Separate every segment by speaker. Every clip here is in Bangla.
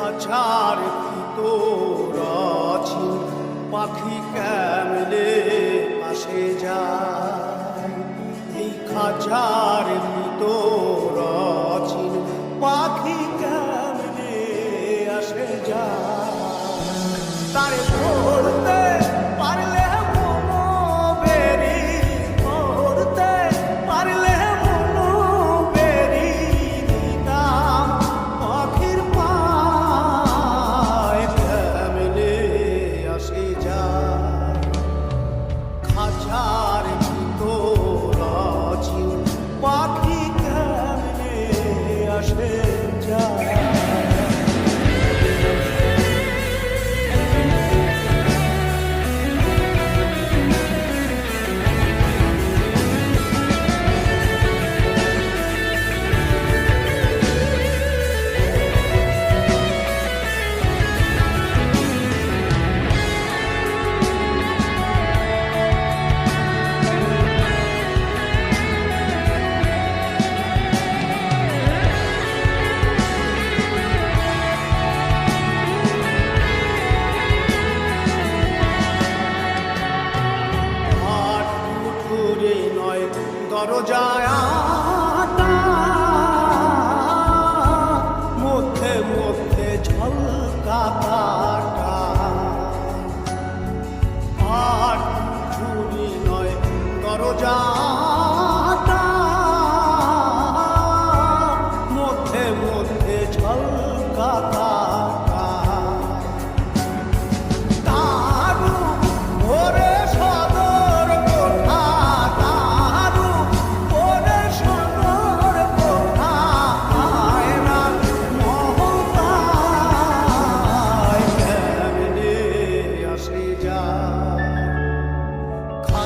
Speaker 1: খাঁচার ভিতর আছি পাখি কেমনে পাশে যায়? এই খাঁচা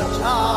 Speaker 1: my.